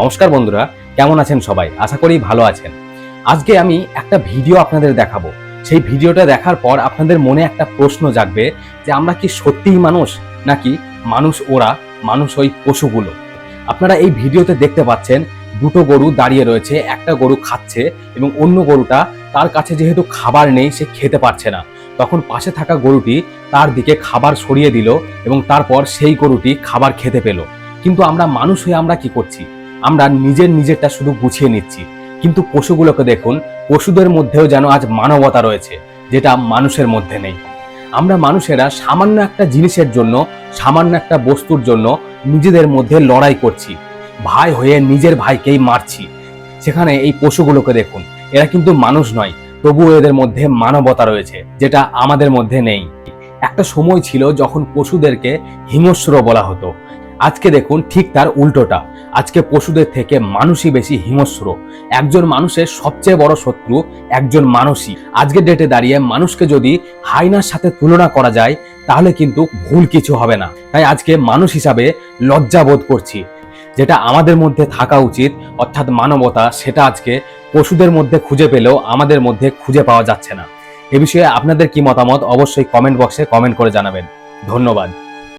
নমস্কার বন্ধুরা, কেমন আছেন সবাই? আশা করি ভালো আছেন। আজকে আমি একটা ভিডিও আপনাদের দেখাবো। সেই ভিডিওটা দেখার পর আপনাদের মনে একটা প্রশ্ন জাগবে যে, আমরা কি সত্যিই মানুষ নাকি মানুষ ওরা, মানুষ ওই পশুগুলো? আপনারা এই ভিডিওতে দেখতে পাচ্ছেন, দুটো গরু দাঁড়িয়ে রয়েছে, একটা গরু খাচ্ছে এবং অন্য গরুটা তার কাছে যেহেতু খাবার নেই, সে খেতে পারছে না। তখন পাশে থাকা গরুটি তার দিকে খাবার সরিয়ে দিল এবং তারপর সেই গরুটি খাবার খেতে পেল। কিন্তু আমরা মানুষ হয়ে আমরা কি করছি? আমরা নিজের নিজেরটা শুধু গুছিয়ে নিচ্ছি। কিন্তু পশুগুলোকে দেখুন, পশুদের মধ্যেও যেন আজ মানবতা রয়েছে, যেটা মানুষের মধ্যে নেই। আমরা মানুষেরা সামান্য একটা জিনিসের জন্য, সামান্য একটা বস্তুর জন্য নিজেদের মধ্যে লড়াই করছি। ভাই হয়ে নিজের ভাইকেই মারছি। সেখানে এই পশুগুলোকে দেখুন, এরা কিন্তু মানুষ নয়, তবুও এদের মধ্যে মানবতা রয়েছে, যেটা আমাদের মধ্যে নেই। একটা সময় ছিল যখন পশুদেরকে হিমস্র বলা হতো। আজকে দেখুন ঠিক তার উল্টোটা। আজকে পশুদের থেকে মানুষই বেশি হিংস্র। একজন মানুষের সবচেয়ে বড় শত্রু একজন মানুষই। আজকের ডেটে দাঁড়িয়ে মানুষকে যদি হাইনার সাথে তুলনা করা যায়, তাহলে কিন্তু ভুল কিছু হবে না। তাই আজকে মানুষ হিসাবে লজ্জা বোধ করছি। যেটা আমাদের মধ্যে থাকা উচিত, অর্থাৎ মানবতা, সেটা আজকে পশুদের মধ্যে খুঁজে পেলেও আমাদের মধ্যে খুঁজে পাওয়া যাচ্ছে না। এ বিষয়ে আপনাদের কি মতামত, অবশ্যই কমেন্ট বক্সে কমেন্ট করে জানাবেন। ধন্যবাদ।